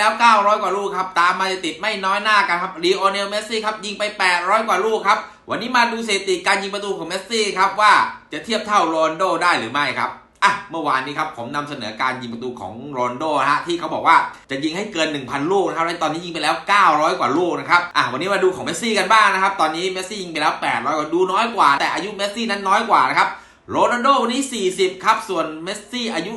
แล้ว 900 กว่าลูกครับ ตามมาติดไม่น้อยหน้ากันครับลีโอเนลเมสซี่ครับยิงไป 800 กว่าลูกครับ วันนี้มาดูสถิติการยิงประตูของเมสซี่ครับว่าจะเทียบเท่าโรนโดได้หรือไม่ครับอะเมื่อวานนี้ครับผมนำเสนอการยิงประตูของโรนโดนะฮะที่เขาบอกว่าจะยิงให้เกิน 1,000 ลูกนะครับและตอนนี้ยิงไปแล้ว 900 กว่าลูกนะครับอะวันนี้มาดูของเมสซี่กันบ้างนะครับ ตอนนี้เมสซี่ยิงไปแล้ว 800 กว่าดูน้อยกว่า แต่อายุเมสซี่นั้นน้อยกว่านะครับโรนัลโดวันนี้ 40 ครับ ส่วนเมสซี่อายุ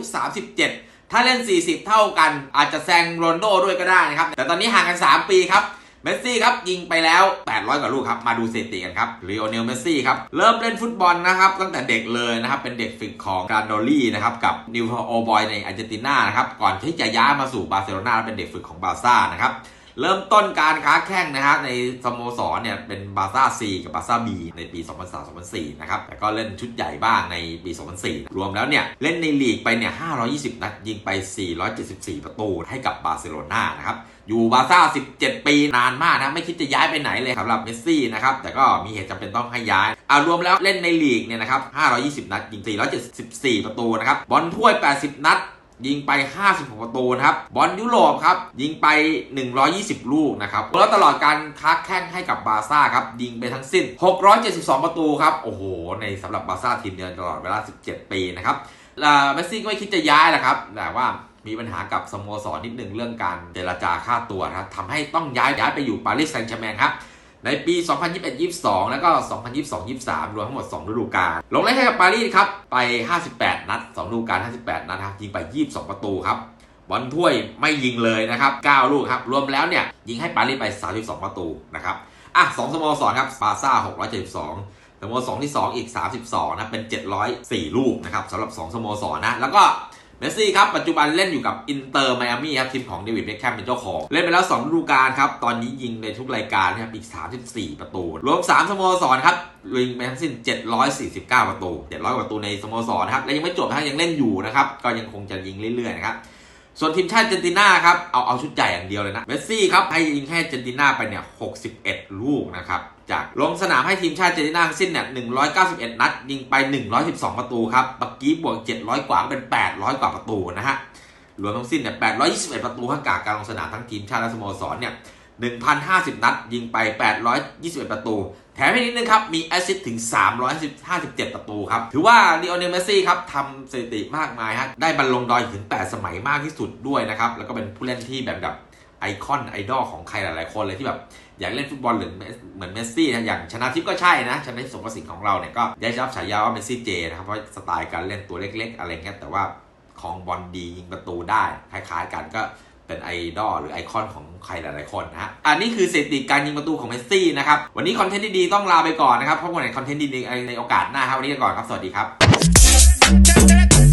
37 ถ้าเล่น 40 เท่ากัน อาจจะแซงโรนโดด้วยก็ได้นะครับ แต่ตอนนี้ห่างกัน 3 ปีครับเมสซี่ครับยิงไปแล้ว 800 กว่าลูกครับ มาดูสถิติกันครับลีโอเนลเมสซี่ครับ เริ่มเล่นฟุตบอลนะครับ ตั้งแต่เด็กเลยนะครับ เป็นเด็กฝึกของการโดลี่นะครับ กับนิวโอบอยในอาร์เจนตินานะครับ ก่อนที่จะย้ายมาสู่บาร์เซโลนาเป็นเด็กฝึกของบาร์ซ่านะครับ เริ่มต้นการค้าแข่งนะครับในสโมสรเนี่ยเป็นบาซ่า C กับบาซ่า B ในปี 2003-2004 นะครับแต่ก็เล่นชุดใหญ่บ้างในปี 2004 รวมแล้วเนี่ยเล่นในลีกไปเนี่ย 520 นัดยิงไป 474 ประตูให้กับบาร์เซโลนานะครับอยู่บาซ่า 17 ปีนานมากนะ ไม่คิดจะย้ายไปไหนเลยสำหรับเมสซี่นะครับ แต่ก็มีเหตุจำเป็นต้องให้ย้ายอ่ารวมแล้วเล่นในลีกเนี่ยนะครับ 520 นัดยิง 474 ประตูนะครับ บอลถ้วย 80 นัด ยิงไป 56 ประตูนะครับ บอลยุโรปครับ ยิงไป 120 ลูกนะครับแล้วตลอดการค้าแข่งให้กับบาร์ซ่าครับ ยิงไปทั้งสิ้น 672 ประตูครับ โอ้โห ในสำหรับบาร์ซ่าทีมเดียวตลอดเวลา 17 ปีนะครับอ่าเมสซี่ก็ไม่คิดจะย้ายแหละครับ แต่ว่ามีปัญหากับสโมสรนิดหนึ่งเรื่องการเจรจาค่าตัวนะครับทำให้ต้องย้ายย้ายไปอยู่ปารีสแซงต์แชร์แมงครับ ในปี 2021-22 แล้วก็ 2022-23 รวมทั้งหมด 2 ฤดูกาล ลงเล่นให้กับปารีสครับ ไป 58 นัด 2 ฤดูกาล 58 นัดครับยิงไป 22 ประตูครับ บอลถ้วยไม่ยิงเลยนะครับ 9 ลูกครับ รวมแล้วเนี่ย ยิงให้ปารีสไป 32 ประตูนะครับ อะ 2 สโมสรครับ บาซ่า 672 สโมสรที่ 2 อีก 32 นะ เป็น 704 ลูกนะครับสำหรับ 2 สโมสรนะ แล้วก็ เมสซี่ครับ ปัจจุบันเล่นอยู่กับอินเตอร์ไมอามี่ครับ ทีมของเดวิดเบคแคมเป็นเจ้าของ เล่นไปแล้ว2ฤดูกาลครับ ตอนนี้ยิงในทุกรายการนะครับอีก 34 ประตู รวม 3 สโมสรครับยิงไปทั้งสิ้น 749 ประตู 700 ประตูในสโมสรนะครับ และยังไม่จบนะครับยังเล่นอยู่นะครับก็ยังคงจะยิงเรื่อยๆนะครับ ส่วนทีมชาติเจนตินาครับ เอาเอาชุดใหญ่อย่างเดียวเลยนะ เมสซี่ครับ ให้ยิงให้เจนตินาไปเนี่ย 61 ลูกนะครับ จากลงสนามให้ทีมชาติเจนตินาสิ้นเนี่ย 191 นัด ยิงไป 112 ประตูครับปักกี้บวก 700 กว่าก็เป็น 800 กว่าประตูนะฮะ รวมทั้งสิ้นเนี่ย 821 ประตูข้างกากการลงสนามทั้งทีมชาติและสโมสรเนี่ย 1,050 นัด ยิงไป 821 ประตู แถมให้นิดนึงครับ มีแอสซิสต์ถึง 357 ประตูครับ ถือว่าลีโอเนลเมสซี่ครับทำสถิติมากมายฮะได้บอลลงดอยถึง 8 สมัยมากที่สุดด้วยนะครับ แล้วก็เป็นผู้เล่นที่แบบแบบไอคอนไอดอลของใครหลายๆคนเลยที่แบบอยากเล่นฟุตบอลหรือเหมือนเมสซี่นะอย่างชนะทิพย์ก็ใช่นะชนะทิพย์สงกระสินของเราเนี่ยก็ได้รับฉายาว่าเมสซี่เจนะครับเพราะสไตล์การเล่นตัวเล็ก ๆ อะไรเงี้ยแต่ว่าของบอลดียิงประตูได้คล้ายๆกันก็ เป็นไอดอลหรือไอคอนของใครหลายๆคนนะอันนี้คือสถิติการยิงประตูของเมสซี่นะครับ วันนี้คอนเทนต์ดีๆต้องลาไปก่อนนะครับพบกันในคอนเทนต์ดีๆในโอกาสหน้าครับ วันนี้ก่อนครับ สวัสดีครับ